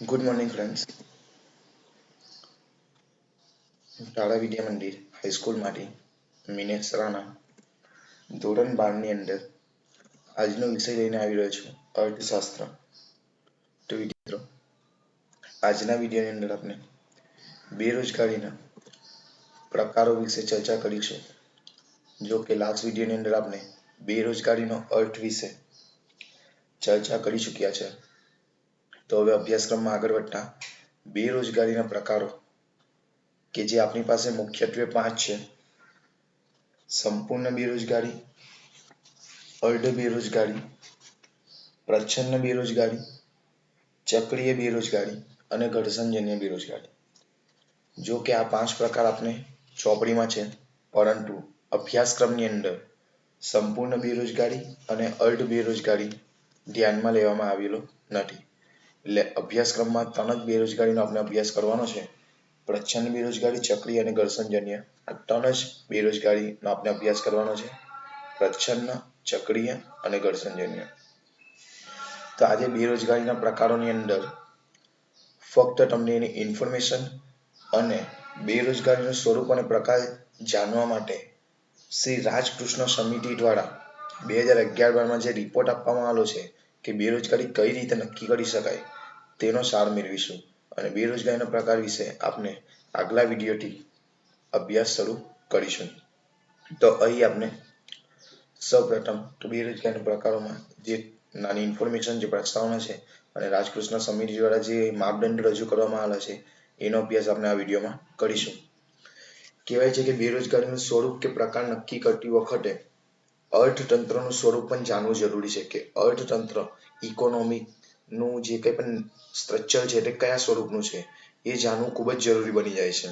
Good morning friends ટાળા વિદ્યા મંદિર હાઈસ્કૂલમાંથી મિનેશ રાણા. ધોરણ બારની અંદર, આજનો વિષય લઈને આવી રહ્યો છું, અર્થશાસ્ત્ર. તો વિદ્યાર્થીઓ આજના વિડીયોની અંદર આપણે બેરોજગારીના પ્રકારો વિશે ચર્ચા કરીશું જો કે લાસ્ટ વિડીયોની અંદર આપણે બેરોજગારીનો અર્થ વિશે ચર્ચા કરી ચૂક્યા છે. તો હવે અભ્યાસક્રમમાં આગળ વધતા બેરોજગારીના પ્રકારો કે જે આપણી પાસે મુખ્યત્વે પાંચ છે. સંપૂર્ણ બેરોજગારી, અર્ધ બેરોજગારી, પ્રચ્છન્ન બેરોજગારી, ચક્રીય બેરોજગારી અને ઘર્ષણજન્ય બેરોજગારી. જો કે આ પાંચ પ્રકાર આપણે ચોપડીમાં છે, પરંતુ અભ્યાસક્રમની અંદર સંપૂર્ણ બેરોજગારી અને અર્ધ બેરોજગારી ધ્યાનમાં લેવામાં આવેલો નથી. એટલે અભ્યાસક્રમમાં ત્રણ જ બેરોજગારીનો આપણે અભ્યાસ કરવાનો છે. પ્રચ્છન્ન બેરોજગારી ચક્રીય અને ઘર્ષણજન્ય. આ ત્રણ જ બેરોજગારીનો આપણે અભ્યાસ કરવાનો છે. પ્રચ્છન્ન ચક્રીય અને ઘર્ષણજન્ય. તો આજે બેરોજગારીના પ્રકારોની અંદર ફક્ત તમને એની ઇન્ફોર્મેશન અને બેરોજગારીનું સ્વરૂપ અને પ્રકાર જાણવા માટે શ્રી રાજકૃષ્ણ સમિતિ દ્વારા બે હજાર અગિયાર બારમાં જે રિપોર્ટ આપવામાં આવેલો છે કે બેરોજગારી કઈ રીતે નક્કી કરી શકાય. તેનો સાર મેળવીશું અને બેરોજગારીના પ્રકાર વિશે આપણે આગલા વિડીયોથી અભ્યાસ શરૂ કરીશું. તો અહીં આપણે સૌપ્રથમ તો બેરોજગારીના પ્રકારોમાં જે નાની ઇન્ફોર્મેશન જે પ્રસ્તાવના છે અને રાજકૃષ્ણ સમિતિ દ્વારા જે માપદંડ રજૂ કરવામાં આવેલા છે, એનો અભ્યાસ આપણે આ વિડીયોમાં કરીશું. કહેવાય છે કે બેરોજગારીનું સ્વરૂપ કે પ્રકાર નક્કી કરતી વખતે અર્થતંત્રનું સ્વરૂપ પણ જાણવું જરૂરી છે કે અર્થતંત્ર ઇકોનોમી નું જે કંઈ પણ સ્ટ્રક્ચર છે તે કયા સ્વરૂપનું છે, એ જાણવું ખૂબ જ જરૂરી બની જાય છે.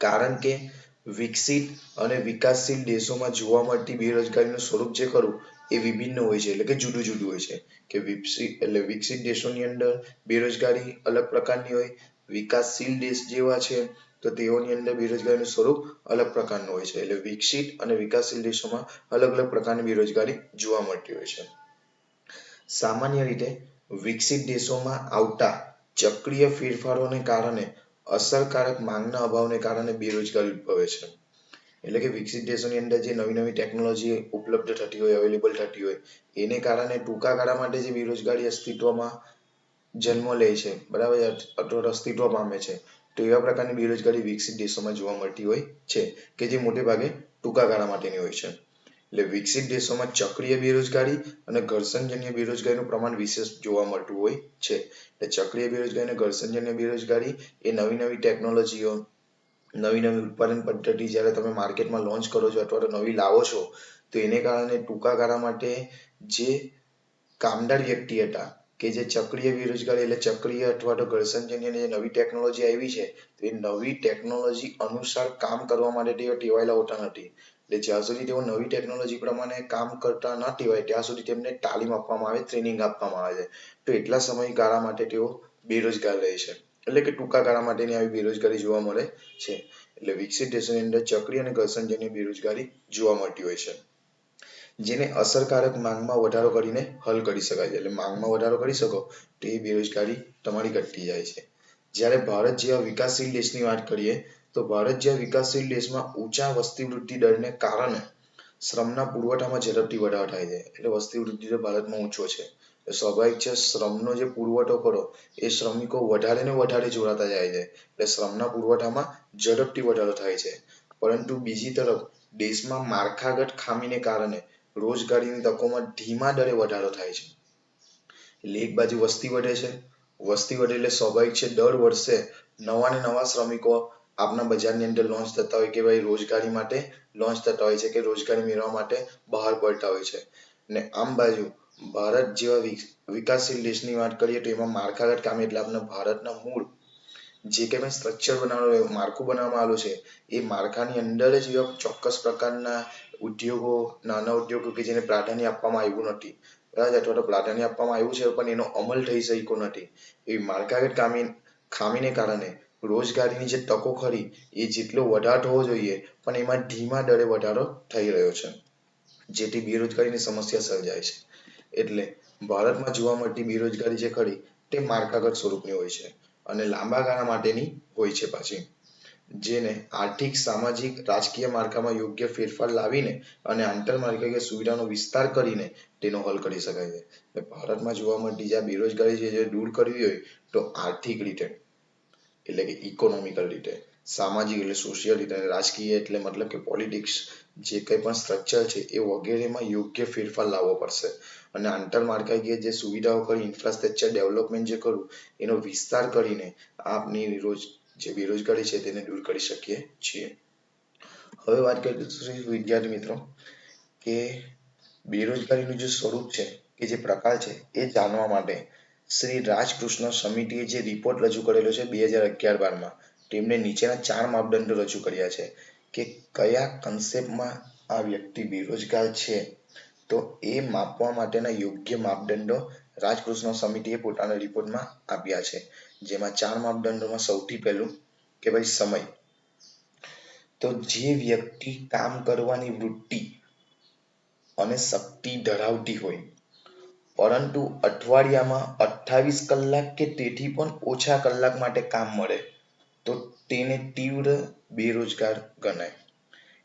કારણ કે વિકસિત અને વિકાસશીલ દેશોમાં જોવા મળતી બેરોજગારીનું સ્વરૂપ જે ખરું, એ વિભિન્ન હોય છે, એટલે કે જુદું જુદું હોય છે. કે વિકસિત, એટલે વિકસિત દેશોની અંદર બેરોજગારી અલગ પ્રકારની હોય, વિકાસશીલ દેશ જેવા છે, તો તેઓની અંદર બેરોજગારીનું સ્વરૂપ અલગ પ્રકારનું હોય છે. એટલે વિકસિત અને વિકાસશીલ દેશોમાં અલગ અલગ પ્રકારની બેરોજગારી જોવા મળતી હોય છે. સામાન્ય રીતે વિકસિત દેશોમાં આવતા ચક્રીય ફેરફારોને કારણે અસરકારક માંગના અભાવને કારણે બેરોજગારી ઉદ્ભવે છે. એટલે કે વિકસિત દેશોની અંદર જે નવી નવી ટેકનોલોજી ઉપલબ્ધ થતી હોય અવેલેબલ થતી હોય, એને કારણે ટૂંકા ગાળા માટે જે બેરોજગારી અસ્તિત્વમાં જન્મ લે છે, બરાબર અથવા અસ્તિત્વ પામે છે, તો એવા પ્રકારની બેરોજગારી વિકસિત દેશોમાં જોવા મળતી હોય છે, કે જે મોટે ભાગે ટૂંકા ગાળા માટેની હોય છે. એટલે વિકસિત દેશોમાં ચક્રીય બેરોજગારી અને ઘર્ષણજન્ય બેરોજગારીનું પ્રમાણ વિશેષ જોવા મળતું હોય છે. એટલે ચક્રીય બેરોજગારી અને ઘર્ષણજન્ય બેરોજગારી એ નવી નવી ટેકનોલોજીઓ, નવી નવી ઉત્પાદન પદ્ધતિ જ્યારે તમે માર્કેટમાં લોન્ચ કરો છો અથવા તો નવી લાવો છો, તો એને કારણે ટૂંકા ગાળા માટે જે કામદાર વ્યક્તિ હતા કે જે ચક્રીય બેરોજગારી એટલે ચક્રીય અથવા તો ઘર્ષણજન્ય જે નવી ટેકનોલોજી આવી છે, તો એ નવી ટેકનોલોજી અનુસાર કામ કરવા માટે તેઓ ટેવાયેલા હોતા નથી. એટલે જ્યાં સુધી તેઓ નવી ટેકનોલોજી પ્રમાણે કામ કરતા ન ટેવાય, ત્યાં સુધી તેમને તાલીમ આપવામાં આવે, ટ્રેનિંગ આપવામાં આવે. છે તો એટલા સમયગાળા માટે તેઓ બેરોજગાર રહે છે. એટલે કે ટૂંકા ગાળા માટેની આવી બેરોજગારી જોવા મળે છે. એટલે વિકસિત દેશોની અંદર ચક્રી અને ઘર્ષણજન્ય બેરોજગારી જોવા મળતી હોય છે. જેને અસરકારક માંગમાં વધારો કરીને હલ કરી શકાય છે. એટલે માંગમાં વધારો કરી શકો તો એ બેરોજગારી તમારી ઘટતી જાય છે. જ્યારે ભારત જેવા વિકાસશીલ દેશની વાત કરીએ તો ભારત જેવા વિકાસશીલ દેશમાં ઊંચા વસ્તી વૃદ્ધિ દરને કારણે શ્રમના પુરવઠામાં ઝડપથી વધારો થાય છે. એટલે વસ્તી વૃદ્ધિ દર ભારતમાં ઊંચો છે. સ્વાભાવિક છે શ્રમનો જે પુરવઠો કરો એ શ્રમિકો વધારે ને વધારે જોડાતા જાય છે. એટલે શ્રમના પુરવઠામાં ઝડપથી વધારો થાય છે. પરંતુ બીજી તરફ દેશમાં માળખાગત ખામીને કારણે રોજગારીની તકોમાં ધીમા દરે વધારો થાય છે. એટલે એક બાજુ વસ્તી વધે છે. વસ્તી વધે એટલે સ્વાભાવિક છે, દર વર્ષે નવા ને નવા શ્રમિકો આપના બજારની અંદર લોન્ચ થતા હોય કે ભાઈ રોજગારી માટે લોન્ચ થતા હોય છે કે રોજગારી મેળવવા માટે બહાર પડતા હોય છે. ને આમ બાજુ ભારત જેવા વિકાસશીલ દેશની વાત કરીએ તો એમાં માળખાગત કામ એટલે આપણા ભારતના મૂળ જે કે સ્ટ્રક્ચર બનાવવાનું માળખું બનાવવામાં આવેલું છે, એ માળખાની અંદર જ એવા ચોક્કસ પ્રકારના ઉદ્યોગો, નાના ઉદ્યોગો કે જેને પ્રાધાન્ય આપવામાં આવ્યું નથી. બરાબર અથવા તો પ્રાધાન્ય આપવામાં આવ્યું છે, પણ એનો અમલ થઈ શક્યો નથી. એવી માળખાગત ખામી ખામીને કારણે રોજગારીની જે તકો ખરી, એ જેટલો વધારો થવો જોઈએ, પણ એમાં ધીમા દરે વધારો થઈ રહ્યો છે. જેથી બેરોજગારીની સમસ્યા સર્જાય છે. એટલે ભારતમાં જોવા મળતી બેરોજગારી જે ખરી, તે માળખાગત સ્વરૂપની હોય છે અને લાંબા ગાળા માટેની હોય છે પાછી. જેને આર્થિક, સામાજિક, રાજકીય માળખામાં યોગ્ય ફેરફાર લાવીને અને આંતરમાળખાકીય સુવિધાનો વિસ્તાર કરીને તેનો હલ કરી શકાય છે. ભારતમાં જોવા મળતી જે બેરોજગારી છે, જે દૂર કરવી હોય તો આર્થિક રીતે, એટલે કે ઇકોનોમિકલ રીતે, સામાજિક એટલે સોશિયલ રીતે, રાજકીય એટલે મતલબ કે પોલિટિક્સ જે કંઈ પણ સ્ટ્રક્ચર છે, એ વગેરેમાં યોગ્ય ફેરફાર લાવવો પડશે. અને આંતરમાળખાકીય જે સુવિધાઓ કરી ઇન્ફ્રાસ્ટ્રક્ચર ડેવલપમેન્ટ જે કરવું એનો વિસ્તાર કરીને આપની રોજ જે બેરોજગારી છે તેને દૂર કરી શકીએ છીએ. હવે વાત કરીશું વિદ્યાર્થી મિત્રો, કે બેરોજગારીનું જે સ્વરૂપ છે, કે જે પ્રકાર છે, એ જાણવા માટે શ્રી રાજકૃષ્ણ સમિતિએ જે રિપોર્ટ રજૂ કરેલો છે બે હજાર અગિયાર બારમાં તેમણે નીચેના ચાર માપદંડો રજૂ કર્યા છે, કે કયા કન્સેપ્ટમાં આ વ્યક્તિ બેરોજગાર છે, તો એ માપવા માટેના યોગ્ય માપદંડો રાજકૃષ્ણ સમિતિએ પોતાના રિપોર્ટમાં આપ્યા છે. જેમાં ચાર માપદંડોમાં સૌથી પહેલું કે ભાઈ સમય. તો જે વ્યક્તિ કામ કરવાની વૃત્તિ અને શક્તિ ધરાવતી હોય, પરંતુ અઠવાડિયામાં અઠ્ઠાવીસ કલાક કે તેથી પણ ઓછા કલાક માટે કામ મળે, તો તેને તીવ્ર બેરોજગાર ગણાય.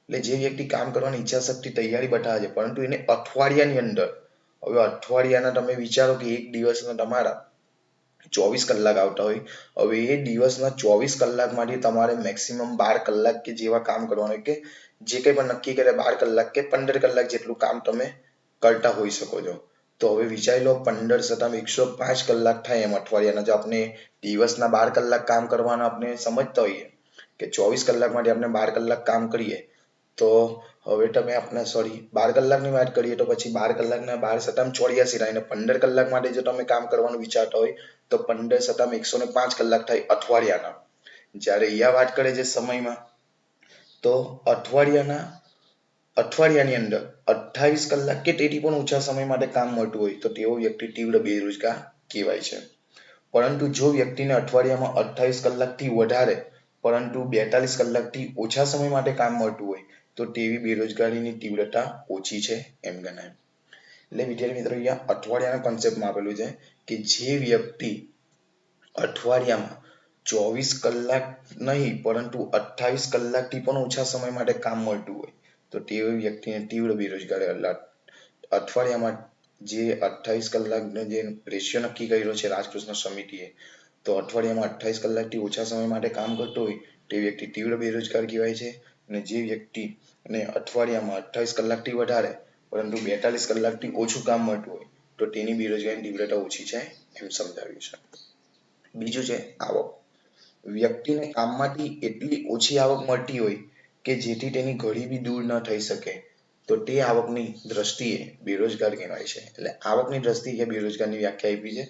એટલે જે વ્યક્તિ કામ કરવાની ઈચ્છા શક્તિ તૈયારી બતાવે છે, પરંતુ એને અઠવાડિયાની અંદર, હવે અઠવાડિયાના તમે વિચારો કે એક દિવસના તમારા ચોવીસ કલાક આવતા હોય. હવે એ દિવસના ચોવીસ કલાકમાંથી તમારે મેક્સિમમ બાર કલાક કે જેવા કામ કરવાનું કે જે કંઈ પણ નક્કી કરે બાર કલાક કે પંદર કલાક જેટલું કામ તમે કરતા હોઈ શકો છો. તો હવે વિચારી લો પંદર સતામ એકસો પાંચ કલાક થાય એમ અઠવાડિયાના. જો આપણે દિવસના બાર કલાક કામ કરવાના આપણે સમજતા હોઈએ કે ચોવીસ કલાક માટે આપણે બાર કલાક કામ કરીએ, તો હવે તમે આપણે સોરી બાર કલાકની વાત કરીએ તો પછી બાર કલાકના બાર સતામ ચોર્યાસી થાય અને પંદર કલાક માટે જો તમે કામ કરવાનું વિચારતા હોય, તો પંદર સતામ એકસો ને પાંચ કલાક થાય અઠવાડિયાના. જ્યારે અહીંયા વાત કરે છે સમયમાં, તો અઠવાડિયાના, અઠવાડિયાની અંદર અઠ્ઠાવીસ કલાક કે તેથી પણ ઓછા સમય માટે કામ મળતું હોય, તો તેવો વ્યક્તિ તીવ્ર બેરોજગાર કહેવાય છે. પરંતુ જો વ્યક્તિને અઠવાડિયામાં અઠ્ઠાવીસ કલાકથી વધારે, પરંતુ બેતાલીસ કલાકથી ઓછા સમય માટે કામ મળતું હોય તો તેવી બેરોજગારીની તીવ્રતા ઓછી છે એમ ગણાય. એટલે વિદ્યાર્થી મિત્રો, અહીંયા અઠવાડિયાના કોન્સેપ્ટમાં આપેલું છે કે જે વ્યક્તિ અઠવાડિયામાં ચોવીસ કલાક નહીં, પરંતુ અઠ્ઠાવીસ કલાકથી પણ ઓછા સમય માટે કામ મળતું હોય, તો તેવી વ્યક્તિને તીવ્ર બેરોજગારી અઠવાડિયામાં જે અઠ્ઠાવીસ કલાકનો જે રેશિયો નક્કી કર્યો છે રાજકૃષ્ણ સમિતિએ, તો અઠવાડિયામાં અઠ્ઠાવીસ કલાકથી ઓછા સમય માટે કામ કરતો હોય, તે વ્યક્તિ તીવ્ર બેરોજગાર કહેવાય છે. અને જે વ્યક્તિ અને અઠવાડિયામાં અઠ્ઠાવીસ કલાકથી વધારે, પરંતુ બેતાલીસ કલાકથી ઓછું કામ મળતું હોય, તો તેની બેરોજગારીની તીવ્રતા ઓછી છે એમ સમજાવ્યું છે. બીજું છે આવક. વ્યક્તિને કામમાંથી એટલી ઓછી આવક મળતી હોય કે જેથી તેની ગરીબી દૂર ન થઈ શકે, તો તે આવકની દ્રષ્ટિએ બેરોજગાર કહેવાય છે. એટલે આવકની દ્રષ્ટિએ બેરોજગારની વ્યાખ્યા આપી છે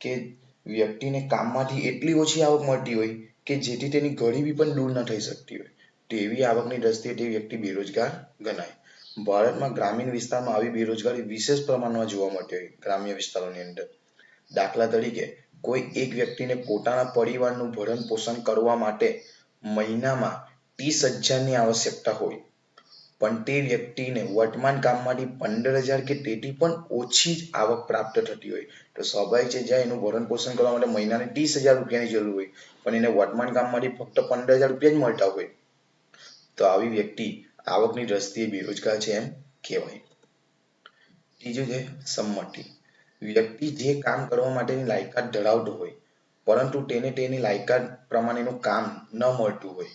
કે વ્યક્તિને કામમાંથી એટલી ઓછી આવક મળતી હોય કે જેથી તેની ગરીબી પણ દૂર ન થઈ શકતી હોય. તેવી આવકની દ્રષ્ટિએ તે વ્યક્તિ બેરોજગાર ગણાય. ભારતમાં ગ્રામીણ વિસ્તારમાં આવી બેરોજગારી વિશેષ પ્રમાણમાં જોવા મળતી હોય ગ્રામ્ય વિસ્તારોની અંદર. દાખલા તરીકે, કોઈ એક વ્યક્તિને પોતાના પરિવારનું ભરણ પોષણ કરવા માટે મહિનામાં ત્રીસ હજારની આવશ્યકતા હોય. પણ તે વ્યક્તિને વર્તમાન કામમાંથી પંદર હજાર કે તેથી પણ ઓછી જ આવક પ્રાપ્ત થતી હોય. તો સ્વાભાવિક છે, જ્યાં એનું ભરણ પોષણ કરવા માટે મહિનાને ત્રીસ હજાર રૂપિયાની જરૂર હોય, પણ એને વર્તમાન કામમાંથી ફક્ત પંદર હજાર રૂપિયા જ મળતા હોય. તો આવી વ્યક્તિ આવકની દ્રષ્ટિએ બેરોજગાર છે એમ કહેવાય. ત્રીજું છે સંમતિ. વ્યક્તિ જે કામ કરવા માટેની લાયકાત ધરાવતો હોય, પરંતુ તેને તેની લાયકાત પ્રમાણેનું કામ ન મળતું હોય,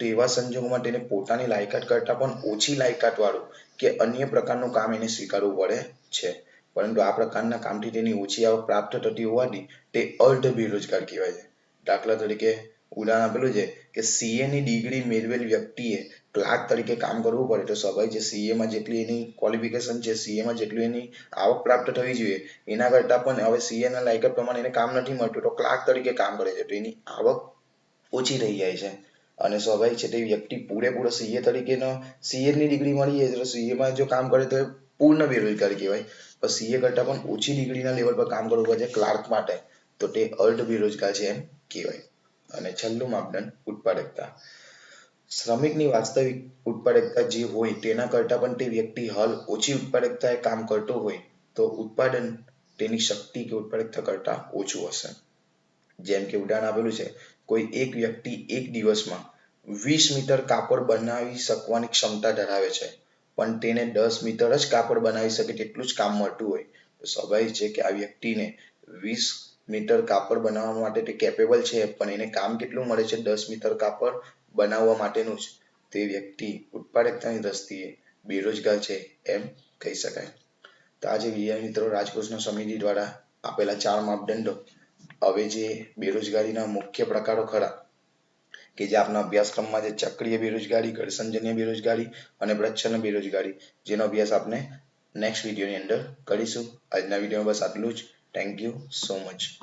તો એવા સંજોગોમાં તેને પોતાની લાયકાત કરતાં પણ ઓછી લાયકાત વાળું કે અન્ય પ્રકારનું કામ એને સ્વીકારવું પડે છે. પરંતુ આ પ્રકારના કામથી તેની ઓછી આવક પ્રાપ્ત થતી હોવાથી તે અર્ધ બેરોજગાર કહેવાય છે. દાખલા તરીકે ઉદાહરણ આપેલું છે કે સીએની ડિગ્રી મેળવેલ વ્યક્તિએ ક્લાર્ક તરીકે કામ કરવું પડે, તો સ્વાભાવિક છે સીએમાં જેટલી એની ક્વોલિફિકેશન છે સીએમાં જેટલી એની આવક પ્રાપ્ત થવી જોઈએ, એના કરતાં પણ હવે સીએના લાયકાત પ્રમાણે એને કામ નથી મળતું, તો ક્લાર્ક તરીકે કામ કરે છે, તો એની આવક ઓછી થઈ જાય છે. અને સ્વાભાવિક છે તે વ્યક્તિ પૂરેપૂરો સીએ તરીકેનો સીએની ડિગ્રી મળી જાય તો સીએમાં જો કામ કરે તો એ પૂર્ણ બેરોજગાર કહેવાય. પણ સીએ કરતાં પણ ઓછી ડિગ્રીના લેવલ પર કામ કરવું પડે ક્લાર્ક માટે, તો તે અર્ધ બેરોજગાર છે એમ કહેવાય. અને છેલ્લું માપદંડ ઉત્પાદકતા. શ્રમિકની વાસ્તવિક ઉત્પાદકતા જે હોય તેના કરતાં પણ તે વ્યક્તિ હાલ ઓછી ઉત્પાદકતાએ કામ કરતો હોય તો ઉત્પાદન તેની શક્તિ કે ઉત્પાદકતા કરતા ઓછું હશે. જેમ કે ઉદાહરણ આપેલું છે, કોઈ એક વ્યક્તિ એક દિવસમાં વીસ મીટર કાપડ બનાવી શકવાની ક્ષમતા ધરાવે છે, પણ તેને દસ મીટર જ કાપડ બનાવી શકે તેટલું જ કામ મળતું હોય. તો સ્વાભાવિક છે કે આ વ્યક્તિને વીસ મીટર કાપડ બનાવવા માટે તે કેપેબલ છે, પણ એને કામ કેટલું મળે છે? દસ મીટર કાપડ બનાવવા માટેનું જ તે વ્યક્તિ ઉત્પાદકતાની દ્રષ્ટિએ બેરોજગાર છે એમ કહી શકાય. તો આજે વિદ્યાર્થી મિત્રો રાજકોષના સમિતિ દ્વારા આપેલા ચાર માપદંડો. હવે જે બેરોજગારીના મુખ્ય પ્રકારો ખરા, કે જે આપના અભ્યાસક્રમમાં જે ચક્રીય બેરોજગારી, ઘર્ષણજન્ય બેરોજગારી અને પ્રચ્છન્ન બેરોજગારી, જેનો અભ્યાસ આપણે નેક્સ્ટ વિડીયોની અંદર કરીશું. આજના વિડીયોમાં બસ આટલું જ. Thank you so much